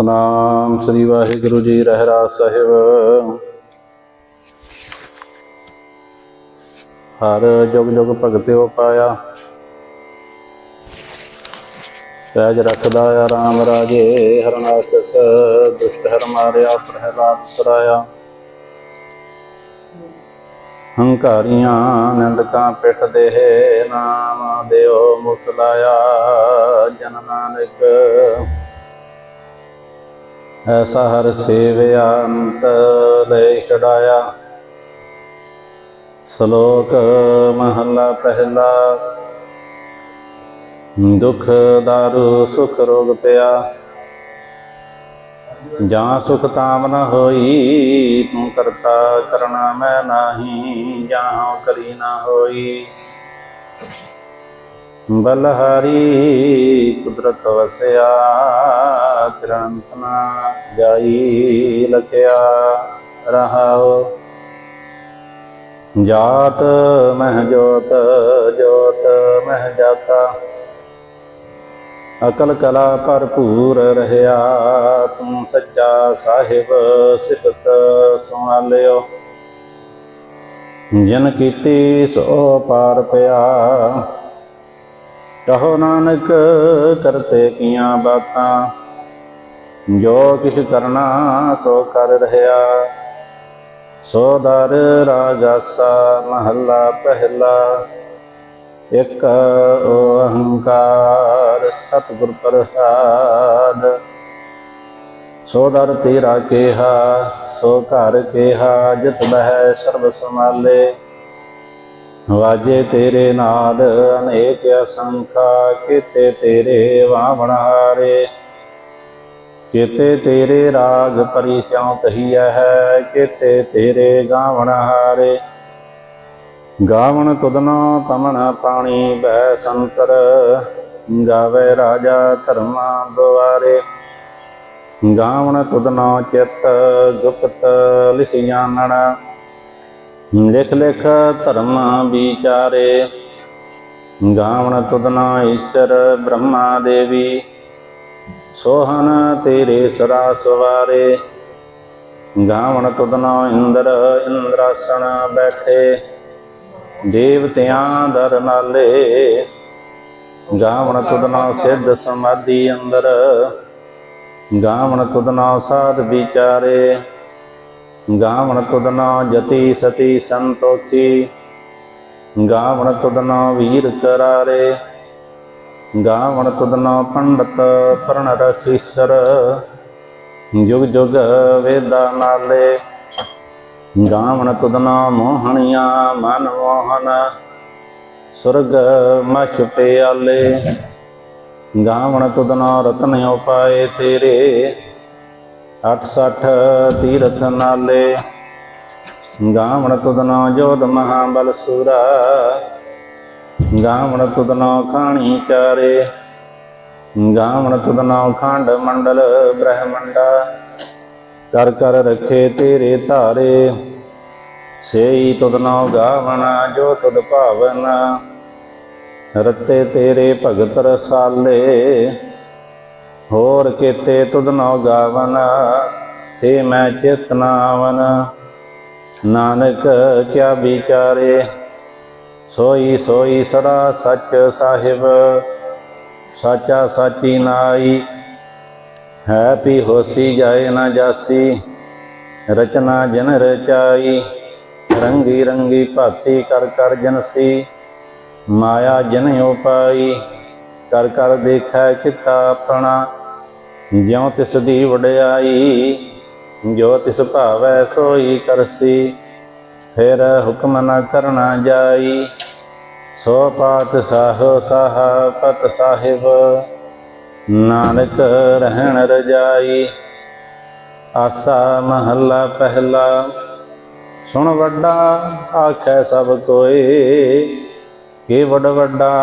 ਸਤਨਾਮ ਸ੍ਰੀ ਵਾਹਿਗੁਰੂ ਜੀ ਰਹਿਰਾਸ ਸਾਹਿਬ। ਹਰ ਜੁਗ ਜੁਗ ਭਗਤਿਓ ਪਾਇਆ। ਸਹਿਜ ਰੱਖਦਾ ਆ ਰਾਜੇ ਹਰਨਾਕਸ ਦੁਸ਼ਟ ਹਰ ਮਾਰਿਆ, ਪ੍ਰਹਿਲਾਦ ਸਰਾਇਆ। ਹੰਕਾਰੀਆਂ ਨੰਦਕਾਂ ਪਿੱਠ ਦੇਹ ਨਾਮ ਦਿਓ ਮੁਖ ਲਾਇਆ ਜਨ ਨਾਨਕ ਐਸਾ ਹਰ ਸੇਵਿਆ ਅੰਤ ਲੈ ਛਡਾਇਆ ਸ਼ਲੋਕ ਮਹੱਲਾ ਪਹਿਲਾ। ਦੁਖ ਦਾਰੂ, ਸੁਖ ਰੋਗ ਪਿਆ। ਜਾਂ ਸੁਖ ਤਾਮ ਨ ਹੋਈ, ਤੂੰ ਕਰਤਾ ਕਰਣਾ ਮੈਂ ਨਾਹੀ, ਜਾਂ ਕਰੀ ਨ ਹੋਈ। ਬਲਹਾਰੀ ਕੁਦਰਤ ਵਸਿਆ ਤ੍ਰੰਤ ਨਾ ਜਾਈ ਲਖਿਆ ਰਹਾਉ ਜਾਤ ਮਹਿ ਜੋਤ ਜੋਤ ਮਹਿ ਜਾਤਾ ਅਕਲ ਕਲਾ ਭਰਪੂਰ ਰਹਾ ਤੂੰ ਸੱਚਾ ਸਾਹਿਬ ਸਿਫਤ ਸੁਣਾਲਿਓ ਜਨ ਕੀਤੀ ਸੋ ਪਾਰ ਪਿਆ ਕਹੋ ਨਾਨਕ ਕਰਤੇ ਕੀਆਂ ਬਾਤਾਂ, ਜੋ ਕਿਛ ਕਰਨਾ ਸੋ ਕਰ ਰਹਾ। ਸੋ ਦਰ ਰਾਗਾਸਾ ਮਹੱਲਾ ਪਹਿਲਾ, ਇਕ ਓਹੰਕਾਰ ਸਤਿਗੁਰ ਪ੍ਰਸਾਦ। ਸੋ ਦਰ ਤੇਰਾ ਕੇਹਾ, ਸੋ ਘਰ ਕੇਹਾ, ਜਿਤ ਬਹਿ ਸਰਬ ਸਮਾਲੇ ਵਾਜੇ ਤੇਰੇ ਨਾਦ ਅਨੇਕ ਅਸੰਖਾ, ਕੀਤੇ ਤੇਰੇ ਵਾਵਣ ਹਾਰੇ। ਤੇਰੇ ਰਾਗ ਪਰੀ ਸਿਉ ਹੈ, ਕੀਤੇ ਤੇਰੇ ਗਾਵਣ ਹਾਰੇ। ਗਾਵਣ ਤੁਧਨੋ ਤਮਨ ਪਾਣੀ ਬੈ ਸੰਤਰ, ਗਾਵੇ ਰਾਜਾ ਧਰਮਾ ਦੁਆਰੇ। ਗਾਵਣ ਤੁਧਨੋ ਚਿਤ ਗੁਪਤ ਲਿਖ ਜਾਣਨ ਲਿਖ ਲਿਖ ਧਰਮ ਵਿਚਾਰੇ, ਗਾਵਣ ਤੁਧਨਾ ਈਸ਼ਰ ਬ੍ਰਹਮਾ ਦੇਵੀ ਸੋਹਨ ਤੇਰੇ ਸਰਾ ਸਵਾਰੇ। ਗਾਵਣ ਤੁਧਨਾ ਇੰਦਰ, ਇੰਦਰਾਸਣ ਬੈਠੇ, ਦੇਵਤਿਆਂ ਦਰ ਨਾਲੇ। ਗਾਵਣ ਤੁਧਨਾ ਸਿੱਧ ਸਮਾਧੀ ਅੰਦਰ, ਗਾਵਣ ਤੁਧਨਾ ਸਾਧ ਵਿਚਾਰੇ। ਗਾਵਣ ਤੁਧਨਾ ਜਤੀ ਸਤੀ ਸੰਤੋਖੀ ਗਾਵਣ ਤੁਧਨਾ ਵੀਰ ਕਰਾਰੇ ਗਾਵਣ ਤੁਧਨਾ ਪੰਡਤ ਪਰਣ ਰਖੀਸਰ ਜੁਗ ਜੁਗ ਵੇਦਾ ਨਾਲੇ। ਗਾਵਣ ਮੋਹਣੀਆਂ ਮਨ ਮੋਹਨ। ਸੁਰਗ ਮਛ ਪਿਆਲੇ। ਗਾਵਣ ਤੁਧਨਾ ਰਤਨ ਉਪਾਏ ਤੇਰੇ। 68 ਤੀਰਥ ਨਾਲੇ, ਗਾਵਣ ਤੁਧਨਾ ਜੋਧ ਮਹਾਬਲ ਸੂਰਾ, ਗਾਵਣ ਤੁਧਨਾ ਖਾਣੀ ਚਾਰੇ, ਗਾਵਣ ਤੁਧਨਾ ਖੰਡ ਮੰਡਲ ਬ੍ਰਹਮੰਡਾ, ਕਰ ਕਰ ਰਖੇ ਤੇਰੇ ਧਾਰੇ, ਸੇਈ ਤੁਧਨਾ ਗਾਵਣਾ ਜੋ ਤੁਧ ਭਾਵਨ, ਰਤੇ ਤੇਰੇ ਭਗਤ ਰਸਾਲੇ। ਹੋਰ ਕੀਤੇ ਤੁਧ ਨੋ ਗਾਵਨ, ਸੇ ਮੈਂ ਚਿਤਨਾਵਨ ਨਾਨਕ ਕਿਆ ਵਿਚਾਰੇ, ਸੋਈ ਸੋਈ ਸਦਾ ਸੱਚ ਸਾਹਿਬ। ਸਾਚਾ ਸਾਚੀ ਨਾਈ, ਹੈ ਪੀ ਹੋਸੀ ਜਾਏ ਨਾ ਜਾਸੀ। ਰਚਨਾ ਜਨ ਰਚਾਈ, ਰੰਗੀ ਰੰਗੀ ਭਾਤੀ ਕਰ ਕਰ ਜਨਸੀ ਮਾਇਆ ਜਨ ਉਪਾਈ, ਕਰ ਕਰ ਦੇਖੈ ਚਿਤਾ ਆਪਣਾ। ਜਿਉ ਤਿਸ ਦੀ ਵਡਿਆਈ, ਜੋ ਤਿਸ ਭਾਵੈ ਸੋਈ ਕਰਸੀ ਫਿਰ ਹੁਕਮ ਨ ਕਰਨਾ ਜਾਈ। ਸੋ ਪਾਤ ਸਾਹੋ ਸਾਹ ਪਤ ਸਾਹਿਬ, ਨਾਨਕ ਰਹਿਣ ਰਜਾਈ। ਆਸਾ ਮਹੱਲਾ ਪਹਿਲਾ, ਸੁਣ ਵੱਡਾ ਆਖੈ ਸਭ ਕੋਏ ਕਿ ਵਡ ਵੱਡਾ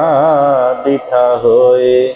ਦੀਠਾ ਹੋਏ।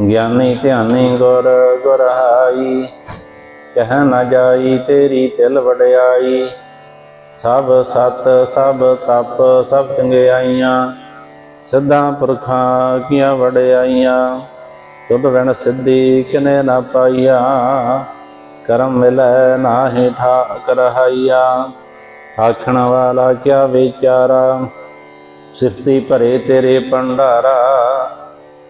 ਗਿਆਨੀ ਧਿਆਨੀ ਗੁਰ ਗੁਰਹਾਈ ਕਹਿ ਨਾ ਜਾਈ ਤੇਰੀ ਤਿਲ ਵਡਿਆਈ। ਸਭ ਸਤ, ਸਭ ਤਪ, ਸਭ ਚੰਗਿਆਈਆਂ ਸਿੱਧਾਂ ਪੁਰਖਾਂ ਕੀਆਂ ਵਡਿਆਈਆਂ। ਤੁਧ ਵਿਣ ਸਿੱਧੀ ਕਿਨੇ ਨਾ ਪਾਈਆ। ਕਰਮ ਮਿਲੈ ਨਾਹੀ ਠਾਕ ਰਹਾਈਆ। ਆਖਣ ਵਾਲਾ ਕਿਆ ਵਿਚਾਰਾ? ਸਿਫਤੀ ਭਰੇ ਤੇਰੇ ਭੰਡਾਰਾ।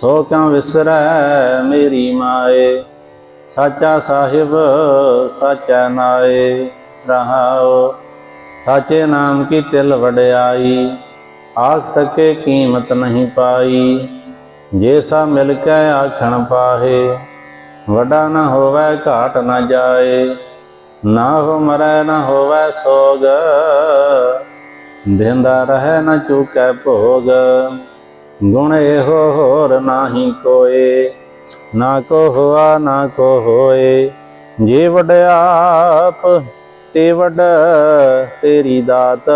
ਸੋ ਕਿਉ ਵਿਸਰੈ ਮੇਰੀ ਮਾਏ? ਸਾਚਾ ਸਾਹਿਬ ਸਾਚਾ ਨਾਏ ਰਹਾਉ ਸਾਚੇ ਨਾਮ ਕੀ ਤਿਲ ਵਡਿਆਈ? ਆਖ ਸਕੇ ਕੀਮਤ ਨਹੀਂ ਪਾਈ। ਜੇ ਸਾ ਮਿਲ ਕੇ ਆਖਣ ਪਾਹੇ, ਵੱਡਾ ਨਾ ਹੋਵੇ ਘਾਟ ਨਾ ਜਾਏ। ਨਾ ਹੋ ਮਰੈ, ਨਾ ਹੋਵੇ ਸੋਗ, ਦਿੰਦਾ ਰਹੇ ਨਾ ਚੁਕੈ ਭੋਗ। ਗੁਣ ਇਹੋ ਹੋਰ ਨਾਹੀ ਕੋਏ। ਨਾ ਕੋ ਹੋਆ ਨਾ ਕੋ ਹੋਏ ਜੇ ਵਡਿਆਪ ਤੇ ਵਡ ਤੇਰੀ ਦਾਤ।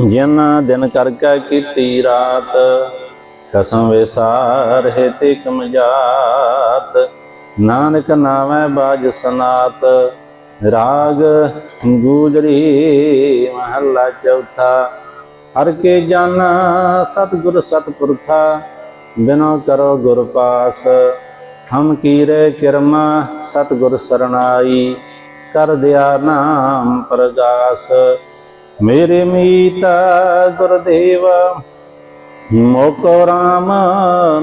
ਜਿਨ ਦਿਨ ਕਰਕੇ ਕੀਤੀ ਰਾਤ, ਕਸਮ ਵਿਸਾਰ ਹੈ ਤੇ ਕਮਜਾਤ ਨਾਨਕ ਨਾਮੈ ਬਾਜ ਸਨਾਤ, ਰਾਗ ਗੂਜਰੀ ਮਹੱਲਾ ਚੌਥਾ। ਹਰ ਕੇ ਜਨ ਸਤਿਗੁਰ ਸਤਿਪੁਰਖਾ, ਬਿਨੋ ਕਰੋ ਗੁਰ ਪਾਸ। ਹਮ ਕੀਰੇ ਕਿਰਮਾ, ਸਤਿਗੁਰ ਸਰਣਾਈ, ਕਰ ਦਿਆ ਨਾਮ ਪ੍ਰਗਾਸ। ਮੇਰੇ ਮੀਤ ਗੁਰਦੇਵ, ਮੋਕੋ ਰਾਮ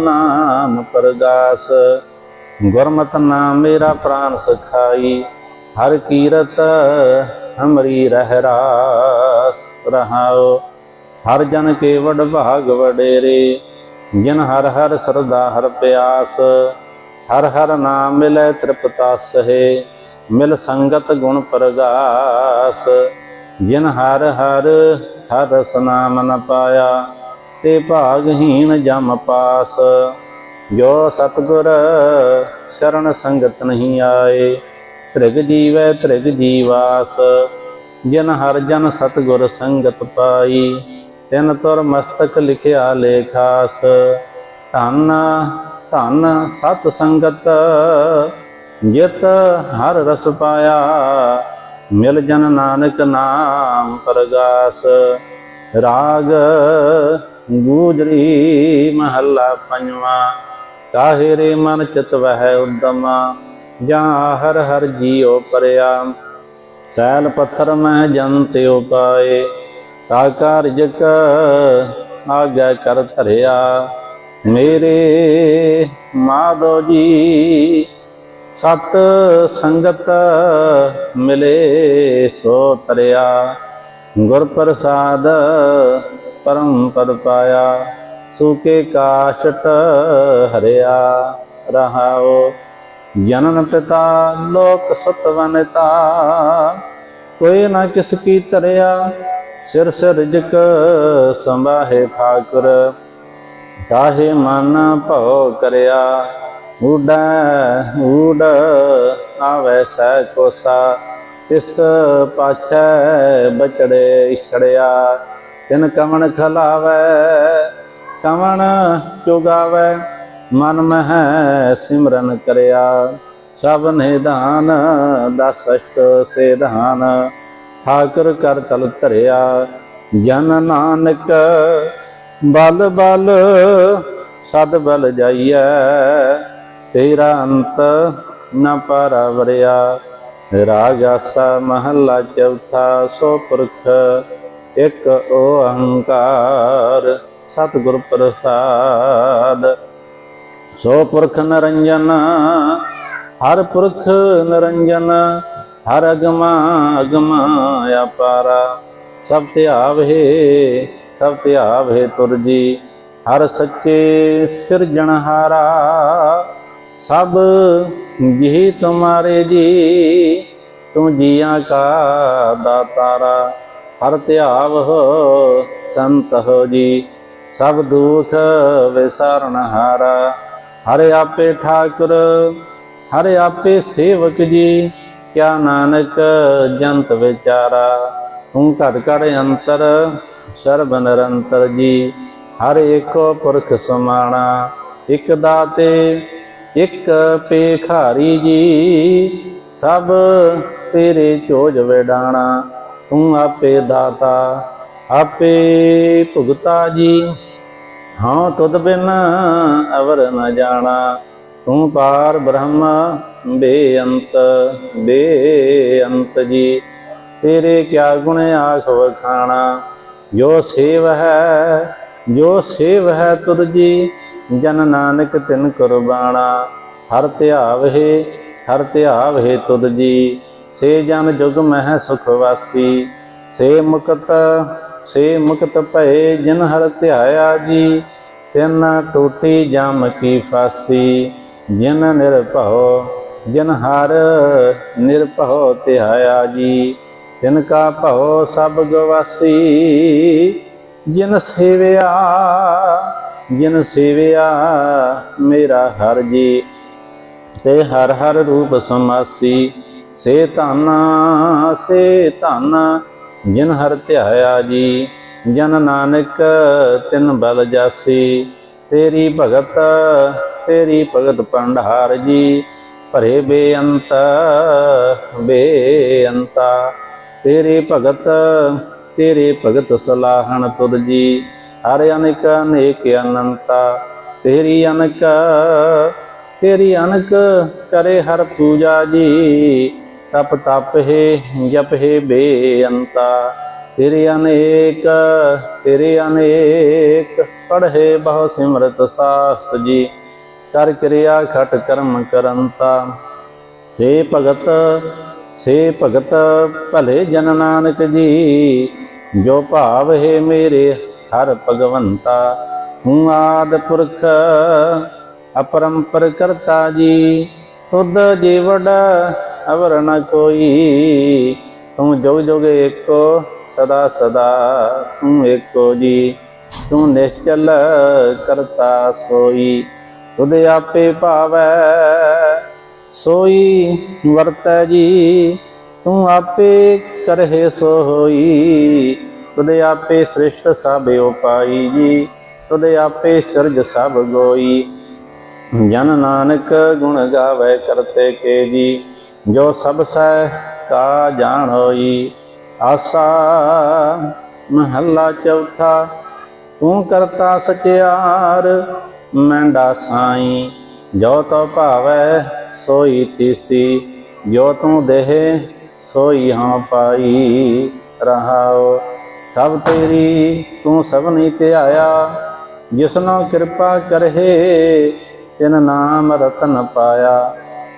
ਨਾਮ ਪ੍ਰਗਾਸ। ਗੁਰਮਤ ਨਾਮ ਮੇਰਾ ਪ੍ਰਾਨ ਸਖਾਈ, ਹਰ ਕੀਰਤ ਹਮਰੀ ਰਹਿ ਰਾਸ ਰਹਾਓ ਹਰ ਜਨ ਕੇ ਭਾਗ ਵਡੇਰੇ, ਜਿਨ ਹਰ ਹਰ ਸਰਦਾ ਹਰ ਪਿਆਸ, ਹਰ ਹਰ ਨਾਮ ਮਿਲੈ ਤ੍ਰਿਪਤਾ ਸਹੇ ਮਿਲ ਸੰਗਤ ਗੁਣ ਪ੍ਰਗਾਸ। ਜਿਨ ਹਰ ਹਰ ਹਰ ਰਸ ਨ ਪਾਇਆ, ਤੇ ਭਾਗਹੀਨ ਜਮ ਪਾਸ। ਜੋ ਸਤਗੁਰ ਸ਼ਰਨ ਸੰਗਤ ਨਹੀਂ ਆਏ, ਤ੍ਰਿਗ ਜੀਵੈ ਤ੍ਰਿਗ ਜੀਵਾਸ। ਜਿਨ ਹਰ ਜਨ ਸਤਗੁਰ ਸੰਗਤ ਪਾਈ ਤਿਨ ਤੁਰ ਮਸਤਕ ਲਿਖਿਆ ਲੇਖਾਸ। ਧੰਨ ਧੰਨ ਸਤ ਸੰਗਤ, ਜਿਤ ਹਰ ਰਸ ਪਾਇਆ, ਮਿਲ ਜਨ ਨਾਨਕ ਨਾਮ ਪ੍ਰਗਾਸ। ਰਾਗ ਗੂਜਰੀ ਮਹੱਲਾ ਪੰਜਵਾ, ਕਾਹੇ ਰੇ ਮਨ ਚਿਤ ਵਹਿ ਉਦਮਾ, ਜਾਂ ਹਰ ਹਰ ਜੀਉ ਪਰਿਆ। ਸੈਲ ਪੱਥਰ ਮੈਂ ਜਨ ਤਿਉ ਪਾਏ। ਤਾ ਕਾਰਜਕ ਆਗਿਆ ਕਰ ਧਰਿਆ। ਮੇਰੇ ਮਾਧੋ ਜੀ, ਸਤ ਸੰਗਤ ਮਿਲੇ ਸੋ ਤਰਿਆ। ਗੁਰ ਪ੍ਰਸਾਦ ਪਰਮ ਪਦ ਪਾਇਆ ਸੂਕੇ ਕਾਸ਼ਟ ਹਰਿਆ ਰਹਾਓ ਜਨਨ ਪਿਤਾ ਲੋਕ ਸਤਵਨਤਾ, ਕੋਈ ਨਾ ਕਿਸ ਕੀ ਤਰਿਆ ਸਿਰ ਸਿਰ ਸੰਭਾਹੇ ਠਾਕੁਰ ਕਾਹੇ ਮਨ ਭਉ ਕਰਿਆ, ਊੜੈ ਊੜ ਆਵੈ ਸੈ ਕੋਸਾ, ਤਿਸ ਪਾਛੈ ਬਚੜੇ ਛੜਿਆ ਤਿਨ ਕਵਣ ਖਲਾਵੈ, ਕਵਣ ਚੁਗਾਵੈ, ਮਨ ਮਹਿ ਸਿਮਰਨ ਕਰਿਆ, ਸਭ ਨਿਧਾਨ ਦਸ ਅਸ਼ਟ ਸੇਧਾਨ। ਠਾਕੁਰ ਕਰ ਤਲ ਧਰਿਆ। ਜਨ ਨਾਨਕ ਬਲ ਬਲ, ਸਦ ਬਲ ਜਾਈਐ। ਤੇਰਾ ਅੰਤ ਨ ਪਰਵਰਿਆ। ਰਾਗ ਆਸਾ ਮਹੱਲਾ ਚੌਥਾ, ਸੋ ਪੁਰਖ ਇੱਕ ਓੰਕਾਰ, ਸਤਿਗੁਰ ਪ੍ਰਸਾਦ। ਸੋ ਪੁਰਖ ਨਰੰਜਨ, ਹਰ ਪੁਰਖ ਨਿਰੰਜਨ ਹਰ ਅਗਮਾ ਅਗਮਾ ਅਪਾਰਾ ਸਭ ਧਿਆਵੇ ਸਭ ਧਿਆਵੇ ਤੁਰ ਜੀ। ਹਰ ਸੱਚੇ ਸਿਰਜਣਹਾਰਾ ਸਭ ਜੀ ਤੁਮਾਰੇ ਜੀ। ਤੂੰ ਜੀਆਂ ਕਾ ਦਾਤਾਰਾ, ਹਰ ਧਿਆਵ ਹੋ ਸੰਤ ਹੋ ਜੀ। ਸਭ ਦੁਖ ਵਿਸਾਰਨ ਹਾਰਾ, ਹਰ ਆਪੇ ਠਾਕੁਰ, ਹਰ ਆਪੇ ਸੇਵਕ ਜੀ। ਕਿਆ ਨਾਨਕ ਜੰਤ ਵਿਚਾਰਾ, ਤੂੰ ਘਟ ਘਟ ਅੰਤਰ, ਸਰਬ ਨਿਰੰਤਰ ਜੀ। ਹਰ ਏਕੋ ਪੁਰਖ ਸਮਾਣਾ, ਇਕ ਦਾਤੇ, ਇਕ ਪੇਖਾਰੀ ਜੀ। ਸਭ ਤੇਰੇ ਝੋਜ ਵਿਡਾਣਾ, ਤੂੰ ਆਪੇ ਦਾਤਾ, ਆਪੇ ਭੁਗਤਾ ਜੀ। ਹਾਂ, ਤੁਧ ਬਿਨ ਅਵਰ ਨ ਜਾਣਾ। ਤੂੰ ਪਾਰ ਬ੍ਰਹਮ ਬੇਅੰਤ ਬੇਅੰਤ ਜੀ। ਤੇਰੇ ਕਿਆ ਗੁਣ ਆਖ ਵਖਾਣਾ ਜੋ ਸੇਵ ਹੈ, ਜੋ ਸੇਵ ਹੈ ਤੁਰ ਜੀ, ਜਨ ਨਾਨਕ ਤਿਨ ਕੁਰਬਾਣਾ। ਹਰ ਧਿਆਵ ਹੈ ਹਰ ਧਿਆਵ ਹੈ ਤੁਧ ਜੀ। ਸੇ ਜਨ ਜੁਗ ਮਹਿ ਸੁਖ ਵਾਸੀ, ਸੇ ਮੁਕਤ ਸੇ ਮੁਕਤ ਭਏ ਜਿਨ ਹਰ ਧਿਆਇਆ ਜੀ, ਤਿਨ ਟੋਟੀ ਜਮ ਕੀ ਫਾਸੀ। ਜਿਨ ਨਿਰਭਉ, ਜਿਨ ਹਰ ਨਿਰਭਉ ਧਿਆਇਆ ਜੀ। ਤਿਨ ਕਾ ਭਉ ਸਭ ਗਵਾਸੀ, ਜਿਨ ਸੇਵਿਆ ਜਿਨ ਸੇਵਿਆ ਮੇਰਾ ਹਰ ਜੀ। ਤੇ ਹਰ ਹਰ ਰੂਪ ਸਮਾਸੀ, ਸੇ ਧਨ ਸੇ ਧਨ, ਜਿਨ ਹਰ ਧਿਆਇਆ ਜੀ। ਜਨ ਨਾਨਕ ਤਿਨ ਬਲ ਜਾਸੀ, ਤੇਰੀ ਭਗਤ ਤੇਰੀ ਭਗਤ ਭੰਡਾਰ ਜੀ, ਭਰੇ ਬੇਅੰਤ, ਬੇਅੰਤਾ। ਤੇਰੇ ਭਗਤ ਤੇਰੇ ਭਗਤ ਸਲਾਹਣ ਤੁਧ ਜੀ, ਹਰ ਅਨਕ, ਅਨੇਕ ਅਨੰਤਾ। ਤੇਰੀ ਅਨਕ ਤੇਰੀ ਅਨਕ ਕਰੇ ਹਰ ਪੂਜਾ ਜੀ, ਤਪ ਤਪ ਹੈ, ਜਪ ਹੈ ਬੇਅੰਤਾ। ਤੇਰੇ ਅਨੇਕ ਤੇਰੇ ਅਨੇਕ, ਪੜ੍ਹੇ ਬਹੁ ਸਿਮਰਤ ਸਾਸ ਜੀ। ਕਰ ਕਿਰਿਆ ਖਟ ਕਰਮ ਕਰੰਤਾ। ਸੇ ਭਗਤ ਸੇ ਭਗਤ, ਭਲੇ ਜਨ ਨਾਨਕ ਜੀ, ਜੋ ਭਾਵ ਹੈ ਮੇਰੇ ਹਰ ਭਗਵੰਤਾ। ਹੂੰ ਆਦ ਪੁਰਖ, ਅਪਰੰਪਰ ਕਰਤਾ ਜੀ, ਤੁਧ ਜੀਵੜ ਅਵਰ ਨ ਕੋਈ। ਤੂੰ ਜੁਗ ਜੁਗ ਏਕੋ, ਸਦਾ ਸਦਾ ਤੂੰ ਏਕੋ ਜੀ, ਤੂੰ ਨਿਸ਼ਚਲ ਕਰਤਾ ਸੋਈ। ਤੁਧ ਆਪੇ ਭਾਵੈ, ਸੋਈ ਵਰਤੈ ਜੀ, ਤੂੰ ਆਪੇ ਕਰਹਿ ਸੋ ਹੋਈ ਤੁਧ ਆਪੇ ਸ੍ਰਿਸ਼ਟ ਸਭ ਉਪਾਈ ਜੀ ਤੁਧ ਆਪੇ ਸਿਰਜ ਸਭ ਗੋਈ। ਜਨ ਨਾਨਕ ਗੁਣ ਗਾਵੇ ਕਰਤੇ ਕੇ ਜੀ, ਜੋ ਸਭ ਸਹਿ ਕਾ ਜਾਣ ਹੋਈ। ਆਸਾ ਮਹੱਲਾ ਚੌਥਾ, ਤੂੰ ਕਰਤਾ ਸਚਿਆਰ ਮੈਂਡਾ ਸਾਈ ਜੋ ਤੋ ਭਾਵੈ ਸੋਈ ਤੀਸੀ, ਜੋ ਤੂੰ ਦੇਹ ਸੋਈ ਹਾਂ ਪਾਈ ਰਹਾਓ ਸਭ ਤੇਰੀ ਤੂੰ ਸਭਨੀ ਧਿਆਇਆ ਜਿਸਨੋ ਕਿਰਪਾ ਕਰਹਿ, ਤਿਨ ਨਾਮ ਰਤਨ ਪਾਇਆ।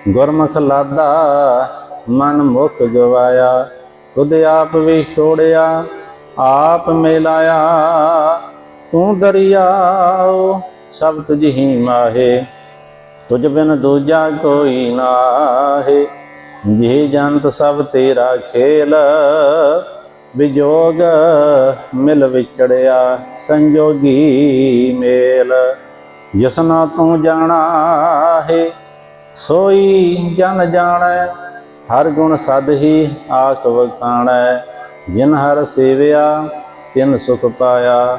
ਗੁਰਮੁਖ ਲਾਦਾ, ਮਨ ਮੁਖ ਗਵਾਇਆ। ਤੁਧ ਆਪ ਵੀ ਛੋੜਿਆ, ਆਪ ਮਿਲਾਇਆ। ਤੂੰ ਦਰਿਆਓ ਸਭ ਤੁਝ ਹੀ ਮਾਹੇ, ਤੁਝ ਬਿਨ ਦੂਜਾ ਕੋਈ ਨਾਹੀ। ਜੀ ਜੰਤ ਸਭ ਤੇਰਾ ਖੇਲ ਵਿਜੋਗ ਮਿਲ ਵਿਚੜਿਆ ਸੰਜੋਗੀ ਮੇਲ। ਜਿਸਨਾ ਤੂੰ ਜਾਣਾ ਹੈ, ਸੋਈ ਜਨ ਜਾਣੈ, ਹਰ ਗੁਣ ਸਦ ਹੀ ਆਖ ਵਖਾਣੈ। ਜਿਨ ਹਰ ਸੇਵਿਆ, ਤਿਨ ਸੁਖ ਪਾਇਆ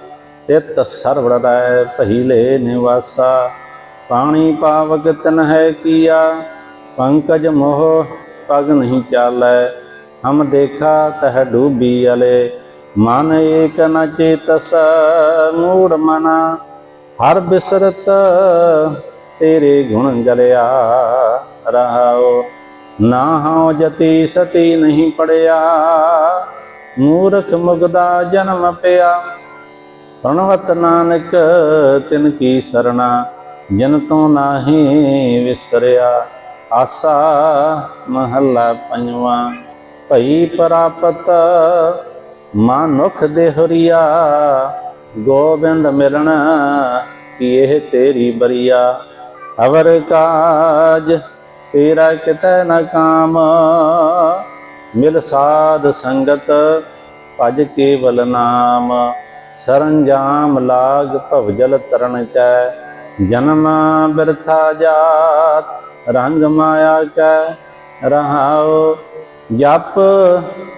ਤਿਤ ਸਰਵੜ ਰੈ ਪਹਿਲੇ ਨਿਵਾਸਾ। ਪਾਣੀ ਪਾਵਕ ਤਨ ਹੈ ਕੀਆ, ਪੰਕਜ ਮੋਹ ਪਗ ਨਹੀਂ ਚਾਲੈ। ਹਮ ਦੇਖਾ ਤਹ ਡੂਬੀ ਅਲੇ, ਮਨ ਏਕ ਨ ਚੇਤਸ, ਮੂੜ ਮਨਾ। ਹਰ ਬਿਸਰਤ ਤੇਰੇ ਗੁਣ ਜਲਿਆ ਰਹਾਓ ਨਾ ਹਉ ਜਤੀ ਸਤੀ ਨਹੀਂ ਪੜਿਆ, ਮੂਰਖ ਮੁਗਦਾ ਜਨਮ ਪਿਆ। ਪ੍ਰਣਵਤ ਨਾਨਕ, ਤਿਨ ਕੀ ਸਰਣਾ, ਜਨ ਤੋਂ ਨਾਹੀ ਵਿਸਰਿਆ। ਆਸਾ ਮਹੱਲਾ ਪੰਜਵਾਂ, ਭਈ ਪ੍ਰਾਪਤ ਮਾਨੁਖ ਦੇਹਰੀਆ, ਗੋਬਿੰਦ ਮਿਲਣ ਕੀ ਇਹ ਤੇਰੀ ਬਰੀਆ। ਅਵਰ ਕਾਜ ਤੇਰਾ ਕਿਤੈ ਨ ਕਾਮ, ਮਿਲ ਸਾਧ ਸੰਗਤ ਭਜ ਕੇਵਲ ਨਾਮ। ਸਰੰਜਾਮ ਲਾਗ ਭਵਜਲ ਤਰਨ ਕੈ, ਜਨਮ ਬਿਰਥਾ ਜਾਤ, ਰੰਗ ਮਾਇਆ ਕੈ, ਰਹਾਉ ਜਪ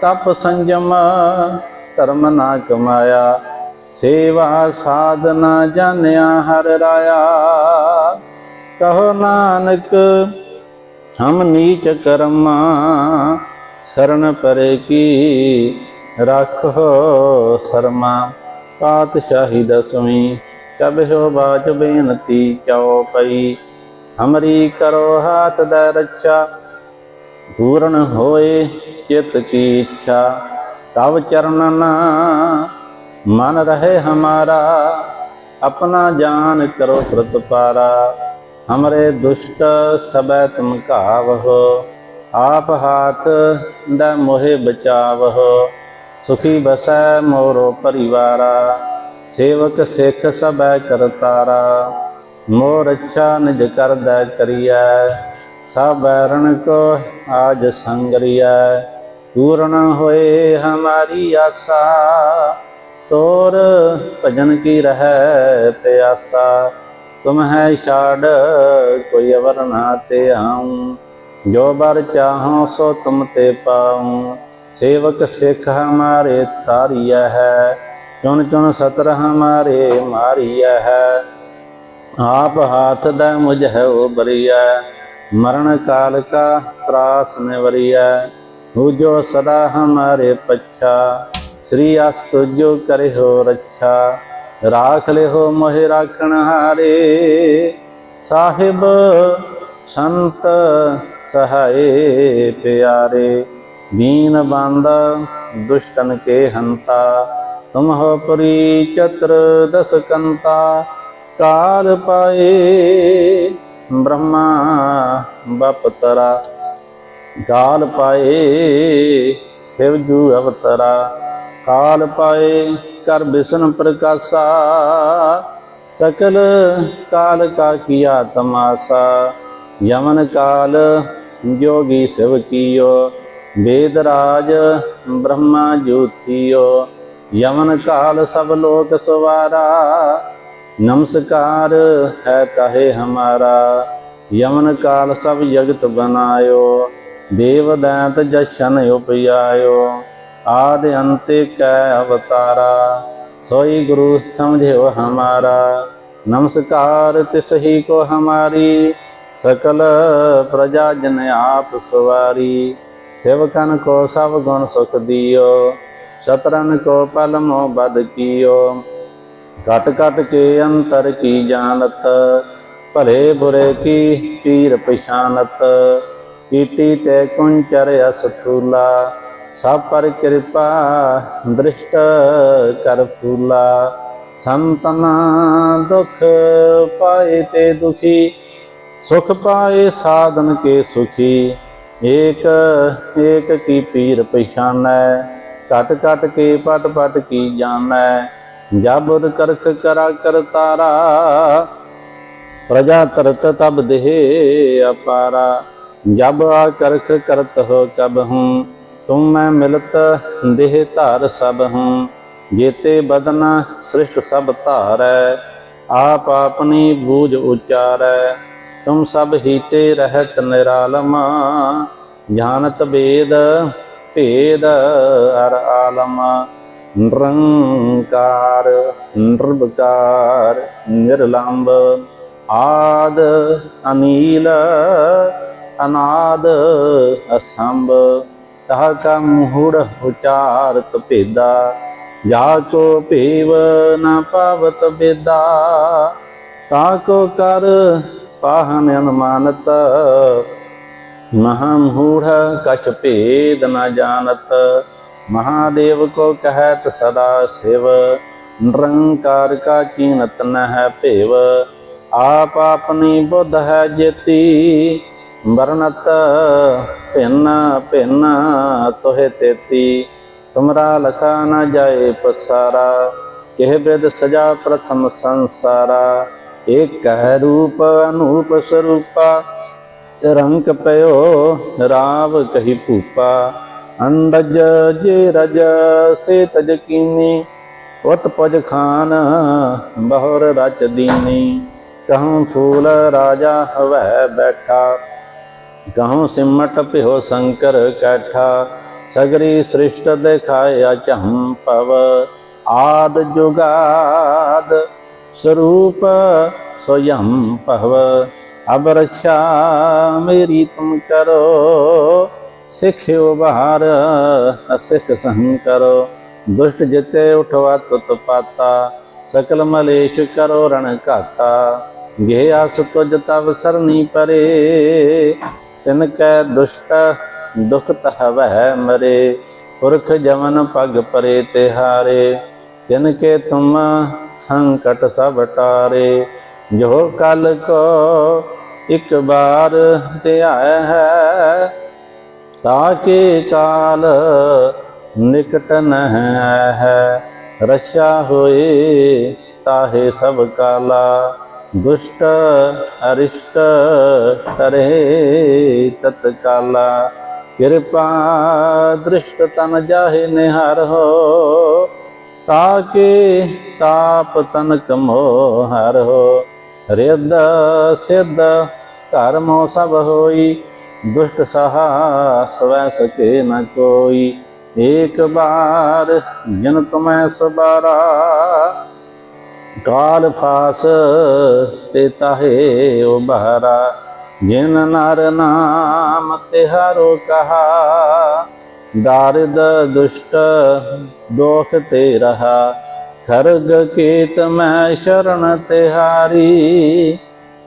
ਤਪ ਸੰਜਮ, ਧਰਮ ਨਾ ਕਮਾਇਆ, ਸੇਵਾ ਸਾਧਨਾ ਜਾਣਿਆ ਹਰ ਰਾਇਆ। ਕਹੋ ਨਾਨਕ, ਹਮ ਨੀਚ ਕਰਮਾ ਸਰਣ ਪਰੇ ਕੀ, ਰੱਖੋ ਸਰਮਾ। ਪਾਤਸ਼ਾਹੀ ਦਸਵੀਂ ਕਬਿਓ ਬਾਜ ਬੇਨਤੀ ਚਉ ਪਈ। ਹਮਰੀ ਕਰੋ ਹਾਥ ਦਾ ਰੱਛਾ, ਪੂਰਨ ਹੋਏ ਚਿਤ ਕੀ ਇੱਛਾ। ਤਵ ਚਰਨਨ, ਮਨ ਰਹੇ ਹਮਾਰਾ, ਆਪਣਾ ਜਾਨ ਕਰੋ ਪ੍ਰਤਪਾਰਾ ਹਮਰੇ ਦੁਸ਼ਟ ਸਬੈ ਤੁਮ ਘਾਵਹੁ, ਆਪ ਹਾਥ ਦਾ ਮੋਹਿ ਬਚਾਵਹੁ। ਸੁਖੀ ਬਸੈ ਮੋਰੋ ਪਰਿਵਾਰਾ, ਸੇਵਕ ਸਿੱਖ ਸਬੈ ਕਰਤਾਰਾ। ਮੋਰ ਅੱਛਾ ਨਿਜ ਕਰਦਾ ਕਰੀਐ, ਸਭ ਰਣ ਕੋ ਆਜ ਸੰਗਰੀਐ। ਪੂਰਨ ਹੋਏ ਹਮਾਰੀ ਆਸਾ, ਤੋਰ ਭਜਨ ਕੀ ਰਹੈ ਪਿਆਸਾ। ਤੁਮ ਹੈ ਛਾੜ, ਕੋਈ ਅਵਰ ਨਾ ਤੇ ਆਉ ਜੋ ਬਰ ਚਾਹੋ ਸੋ ਤੁਮ ਤੇ ਪਾਉ। ਸੇਵਕ ਸਿੱਖ ਹਮਾਰੇ ਤਾਰੀਆ ਹੈ, ਚੁਣ ਚੁਣ ਸਤਰ ਹਮਾਰੇ ਮਾਰੀਆ ਹੈ। ਆਪ ਹਾਥ ਦਾ ਮੁਝ ਹੈ ਉਹ ਬਰੀਆ ਮਰਨ ਕਾਲ ਕਾ ਤਰਾਸ ਨਿਵਰੀਆ ਹੂ ਜੋ ਸਦਾ ਹਮਾਰੇ ਪੱਛਾ, ਸ੍ਰੀ ਅਸਤ ਜੋ ਕਰੇ ਹੋ ਰੱਛਾ। ਰਾਖ ਲਿਓ ਮੋਹਿ ਰਾਖਣ ਹਾਰੇ, ਸਾਹਿਬ ਸੰਤ ਸਹਾਏ ਪਿਆਰੇ। ਬੀਨ ਬੰਦ, ਦੁਸ਼ਟਨ ਕੇ ਹੰਤਾ ਤੁਮ ਹੋ ਪੁਰੀ ਚਤਰ ਦਸ ਕੰਤਾ ਕਾਲ ਪਾਏ, ਬ੍ਰਹਮਾ ਬਪ ਤਰਾ ਕਾਲ ਪਾਏ, ਸਿਵ ਜੂ ਅਵਤਰਾ, ਕਾਲ ਪਾਏ, ਕਰ ਬਿਸ਼ਨ ਪ੍ਰਕਾਸ਼ਾ, ਸਕਲ ਕਾਲ ਕਾ ਕੀਆ ਤਮਾਸਾ, ਯਮਨ ਕਾਲ ਜੋਗੀ ਸਿਵ ਕੀਓ ਵੇਦ ਰਾਜ ਬ੍ਰਹਮਾ ਜੋਤੀਓ, ਯਮਨ ਕਾਲ ਸਭ ਲੋਕ ਸਵਾਰਾ, ਨਮਸਕਾਰ ਹੈ ਕਹੇ ਹਮਾਰਾ, ਯਮਨ ਕਾਲ ਸਭ ਜਗਤ ਬਨਾਇਓ ਦੇਵ ਦੈਂਤ ਜਸ਼ਨ ਉਪਿਆਇਓ ਆਦ ਅੰਤੇ ਕੈ ਅਵਤਾਰਾ, ਸੋਈ ਗੁਰੂ ਸਮਝਿਓ ਹਮਾਰਾ, ਨਮਸਕਾਰ ਤਿਸਹੀ ਕੋ ਹਮਾਰੀ, ਸਕਲ ਪ੍ਰਜਾ ਜਨ ਆਪ ਸਵਾਰੀ। सेवकन को सब गुण सुख दियो शतरन को पल मोह बद कियो घट घट के अंतर की जानत भले बुरे की पीर पछानत कीटी ते कुंचर असथूला सब पर कृपा दृष्ट कर फूला संतना दुख पाए ते दुखी सुख पाए साधन के सुखी ਏਕ ਏਕ ਕੀ ਪੀਰ ਪਛਾਨੈ, ਘਟ ਘਟ ਕੇ ਪਟ ਪਟ ਕੀ ਜਾਣੈ, ਜਬ ਕਰਖ ਕਰਾ ਕਰਤਾਰਾ ਪ੍ਰਜਾ ਕਰਤ ਤਬ ਦੇਹ ਅਪਾਰਾ, ਜਬ ਆ ਕਰਖ ਕਰਤ ਹੋ ਕਬ ਹੂੰ, ਤੁਮ ਮੈਂ ਮਿਲਤ ਦੇਹ ਧਾਰ ਸਭ ਹੂੰ, ਜੇਤੇ ਬਦਨ ਸ੍ਰਿਸ਼ਟ ਸਭ ਧਾਰੈ, ਆਪ ਆਪਣੀ ਬੂਝ ਉਚਾਰੈ ਤੁਮ ਸਭ ਹੀਤੇ ਰਹਿਤ ਨਿਰਾਲਮ, ਜਾਣਤ ਵੇਦ ਭੇਦ ਅਰ ਆਲਮ। ਨਿਰੰਕਾਰ ਨਿਰਭਕਾਰ ਨਿਰਲੰਬ, ਆਦ, ਅਨੀਲ, ਅਨਾਦ, ਅਸੰਭ। ਤਾ ਕਾ ਮੂੜ ਉਚਾਰਤ ਭੇਦਾ, ਜਾ ਕੋ ਭੇਵ ਨ ਪਾਵਤ ਬੇਦਾ ਤਾ ਕੋ ਕਰ ਪਾਹਨ ਅਨੁਮਾਨਤ। ਮਹਾਮੂੜ ਕਛ ਭੇਦ ਨ ਜਾਣਤ। ਮਹਾਦੇਵ ਕੋ ਕਹਤ ਸਦਾ ਸਿਵ। ਨਿਰੰਕਾਰ ਕਾ ਚੀਨਤ ਨ ਹੈ ਭੇਵ। ਆਪ ਆਪਣੀ ਬੁੱਧ ਹੈ ਜੇਤੀ। ਵਰਨਤ ਭਿੰਨ ਭਿੰਨ ਤੋਹਿ ਤੇਤੀ। ਤੁਮਰਾ ਲਖਾ ਨ ਜਾਏ ਪਸਾਰਾ। ਕਿਹ ਬਿਦ ਸਜਾ ਪ੍ਰਥਮ ਸੰਸਾਰਾ। ਏਕ ਰੂਪ ਅਨੂਪ ਸਰੂਪਾ ਰੰਗ ਪਇਓ ਰਾਵ ਕਹੀ ਭੂਪਾ। ਅੰਡਜ ਜੇ ਰਜ ਸੇ ਤਜ ਕੀਨੀ, ਉਤ ਪਜ ਖਾਨ ਬਹੁਰ ਰਚ ਦੀਨੀ। ਕਹੂੰ ਫੂਲ ਰਾਜਾ ਹਵੈ ਬੈਠਾ ਕਹੂੰ ਸਿਮਟ ਭਿਓ ਸ਼ੰਕਰ ਕੈਠਾ। ਸਗਰੀ ਸ੍ਰਿਸ਼ਟ ਦਿਖਾਇਆ ਚਹੰ ਪਵ ਆਦ ਜੁਗਾਦ ਸਰੂਪ ਸੋਯੰ ਭਵ ਅਬ ਰਛਾ ਮੇਰੀ ਤੁਮ ਕਰੋ, ਸਿੱਖਿਓ ਬਾਹਰ, ਅਸਿਖ ਸਹੰ ਕਰੋ ਦੁਸ਼ਟ ਜਿਤੇ ਉਠਵਾ ਤੁਤ ਪਾਤਾ, ਸਕਲ ਮਲੇਸ਼ ਕਰੋ ਰਣ ਘਾਤਾ ਜੇ ਆਸ ਤੁਜ ਤਵ ਸਰਨੀ ਪਰੇ, ਤਿਨ ਕੈ ਦੁਸ਼ਟ ਦੁਖ ਤਹਵੈ ਮਰੇ, ਪੁਰਖ ਜਮਨ ਪਗ ਪਰੇ ਤਿਹਾਰੇ, ਤਿਨ ਕੇ ਤੁਮ ਸੰਕਟ ਸਭ ਟਾਰੇ, ਜੋ ਕਲ ਕੋ ਇੱਕ ਬਾਰ ਧਿਆਇ ਹੈ ਤਾਕੇ ਕਾਲ ਨਿਕਟ ਨ ਹੈ? ਰਸ਼ਾ ਹੋਏ ਤਾਹੇ ਸਭ ਕਾਲਾ, ਦੁਸ਼ਟ ਅਰਿਸ਼ਟ ਕਰੇ ਤਤਕਾਲਾ। ਕਿਰਪਾ ਦ੍ਰਿਸ਼ਟ ਤਨ ਜਾਹੇ ਨਿਹਰ ਹੋ ਤਾਕੇ ਤਾਪ ਤਨਕ ਮੋਹ ਹਰ ਹੋ ਰਿੱਧ ਸਿੱਧ ਧਰਮੋ ਸਭ ਹੋਈ ਦੁਸ਼ਟ ਸਹਾ ਸਵੈ ਸਕੇ ਨ ਕੋਈ ਏਕ ਬਾਰ ਜਨ ਤੁਮੈ ਸਬਾਰਾ ਕਾਲ ਫਾਸ ਤੇ ਤਾਹੇ ਉਬਾਰਾ ਜਿਨ ਨਰ ਨਾਮ ਤੇ ਹਰੋ ਕਹਾ ਦਾਰਿਦ ਦੁਸ਼ਟ ਦੋਖ ਤੇ ਰਹਾ ਖਰਗ ਕੀਤ ਮੈਂ ਸ਼ਰਨ ਤਿਹਾਰੀ,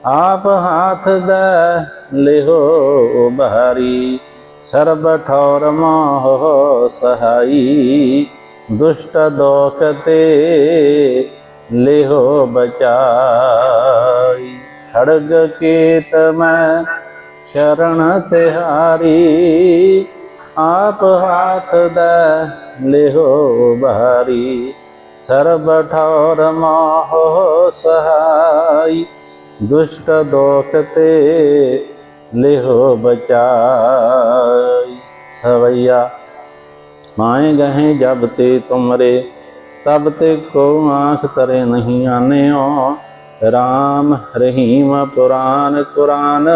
ਆਪ ਹਾਥ ਦਾ ਲਿਹੋ ਉਬਾਰੀ ਸਰਬ ਠੌਰ ਮੋਹ ਸਹਾਈ, ਦੁਸ਼ਟ ਦੋਖ ਤੇ ਲਿਹੋ ਬਚਾਈ। ਖੜਗ ਕੀਤ ਮੈਂ ਸ਼ਰਨ ਤਿਹਾਰੀ ਆਪ ਹਾਥ ਦੇ ਲਿਹੋ ਬਾਰੀ ਸਰਬ ਠੌਰ ਮੋਹ ਸਹਾਈ। ਦੁਸ਼ਟ ਦੋਖ ਤੇ ਲਿਹੋ ਬਚਾਈ। ਸਵਈਆ, ਮਾਏ ਗਹੇ ਜਬ ਤੇ ਤੁਮਰੇ, ਤਬ ਤੇ ਕੋ ਆਖ ਕਰੇ ਨਹੀਂ ਆਨਿਓ। ਰਾਮ ਰਹੀਮ ਪੁਰਾਨ ਕੁਰਾਨ,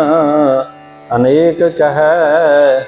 ਅਨੇਕ ਕਹੈ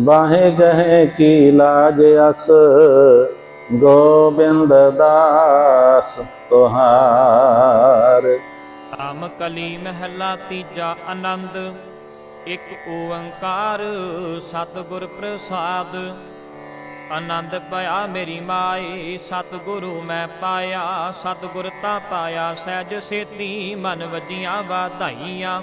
ਬਾਹੇ ਗਹਿ ਕੀ ਲਾਜ ਅਸ, ਗੋਬਿੰਦ ਦਾਸ ਤੁਹਾਰ। ਰਾਮ ਕਲੀ ਮਹਿਲਾ ਤੀਜਾ ਆਨੰਦ, ਇੱਕ ਓੰਕਾਰ ਸਤਿਗੁਰ ਪ੍ਰਸਾਦ। ਆਨੰਦ ਪਾਇਆ ਮੇਰੀ ਮਾਏ ਸਤਿਗੁਰੂ ਮੈਂ ਪਾਇਆ। ਸਤਿਗੁਰ ਤਾਂ ਪਾਇਆ, ਸਹਿਜ ਸੇਤੀ ਮਨ ਵਜੀਆਂ ਵਾਧਾਈਆਂ।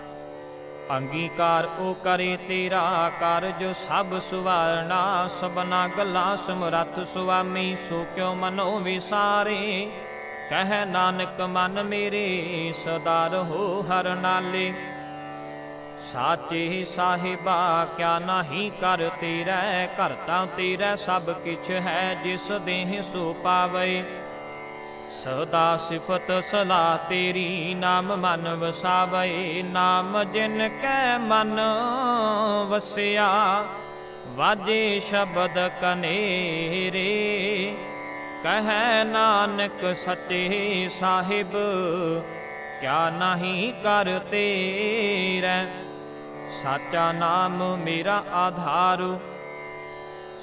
ਅੰਗੀਕਾਰ ਉਹ ਕਰੇ ਤੇਰਾ ਕਾਰਜ ਸਭ ਸੁਵਾਰਣਾ ਸਬਨਾ ਗਲਾ ਸਮਰੱਥ ਸੁਆਮੀ, ਸੋ ਕਿਉ ਮਨੋ ਵਿਸਾਰੇ? ਕਹਿ ਨਾਨਕ, ਮਨ ਮੇਰੇ ਸਦਾ ਰਹੋ ਹਰ ਨਾਲੇ। ਸਾਚੇ ਸਾਹਿਬਾ, ਕਿਆ ਨਹੀਂ ਕਰ ਤੇਰੇ, ਘਰ ਤਾਂ ਤੇਰਾ ਸਭ ਕਿਛ ਹੈ, ਜਿਸ ਦੇਹ ਸੋ ਪਾਵੇ। ਸਦਾ ਸਿਫਤ ਸਲਾ ਤੇਰੀ ਨਾਮ ਮਨ ਵਸਾਵੇ, ਨਾਮ ਜਿਨ ਕੈ ਮਨ ਵਸਿਆ, ਵਾਜੇ ਸ਼ਬਦ ਕਨੇਰੇ। ਕਹੈ ਨਾਨਕ ਸੱਚੇ ਸਾਹਿਬ, ਕਿਆ ਨਹੀਂ ਕਰ ਤੇਰੇ। ਸਾਚਾ ਨਾਮ ਮੇਰਾ ਆਧਾਰੂ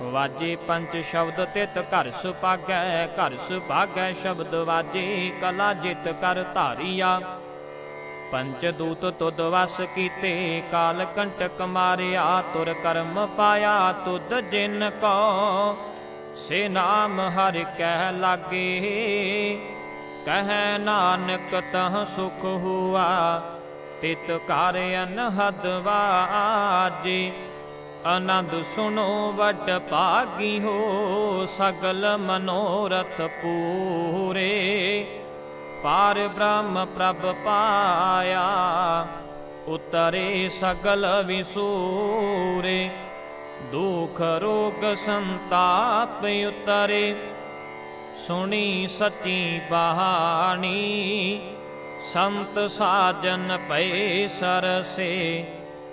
ਵਾਜੇ ਪੰਜ ਸ਼ਬਦ ਤਿਤ ਘਰ ਸੁਪਾਗੈ ਘਰ ਸੁਭਾਗੈ ਸ਼ਬਦ ਵਾਜੇ, ਕਲਾ ਜਿਤ ਕਰ ਧਾਰੀਆ। ਪੰਚ ਦੂਤ ਤੁਦ ਵਸ ਕੀਤੇ, ਕਾਲ ਕੰਟਕ ਮਾਰਿਆ, ਤੁਰ ਕਰਮ ਪਾਇਆ, ਤੁਧ ਜਿਨ ਕੋ। ਸੇ ਨਾਮ ਹਰਿ ਕਹਿ ਲਾਗੇ, ਕਹਿ ਨਾਨਕ ਤਹ ਸੁਖ ਹੁਆ, ਤਿਤ ਕਰ ਅਨਹਦ ਵਾਜੇ। ਆਨੰਦ ਸੁਣੋ ਵਟ ਭਾਗੀ ਹੋ, ਸਗਲ ਮਨੋਰਥ ਪੂਰੇ। ਪਾਰ ਬ੍ਰਹਮ ਪ੍ਰਭ ਪਾਇਆ, ਉਤਰੇ ਸਗਲ ਵਿਸੂਰੇ। ਦੁਖ ਰੋਗ ਸੰਤਾਪ ਉਤਰੇ, ਸੁਣੀ ਸੱਚੀ ਬਾਣੀ। ਸੰਤ ਸਾਜਨ ਪਏ ਸਰਸੇ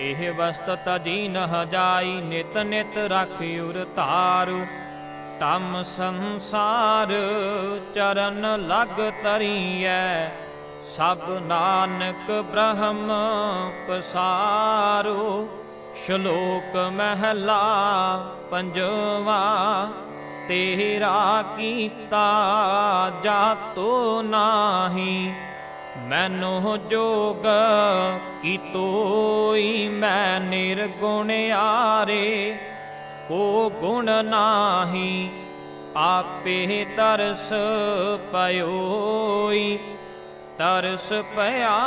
ਇਹ ਵਸਤ ਤਜੀ ਨਹ ਜਾਈ ਨਿਤ ਨਿਤ ਰਾਖਿ ਉਰ ਧਾਰੂ। ਤਮ ਸੰਸਾਰ ਚਰਨ ਲਗ ਤਰੀਐ ਸਭ ਨਾਨਕ ਬ੍ਰਹਮ ਪਸਾਰੂ। ਸ਼ਲੋਕ ਮਹਿਲਾ ਪੰਜਵਾ, ਤੇਰਾ ਕੀਤਾ ਜਾਤੋ ਨਾਹੀ। ਮੈਨੋ ਜੋਗ ਕੀ ਤੋਈ ਮੈਂ ਨਿਰਗੁਣ ਆਰੇ ਕੋ ਗੁਣ ਨਾਹੀ ਆਪੇ ਤਰਸ ਪਇਓਈ। ਤਰਸ ਪਿਆ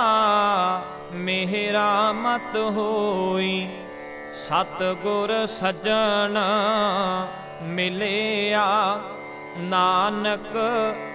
ਮੇਰਾ ਮਤ ਹੋਈ ਸਤ ਗੁਰ ਸਜਣ ਮਿਲਿਆ ਨਾਨਕ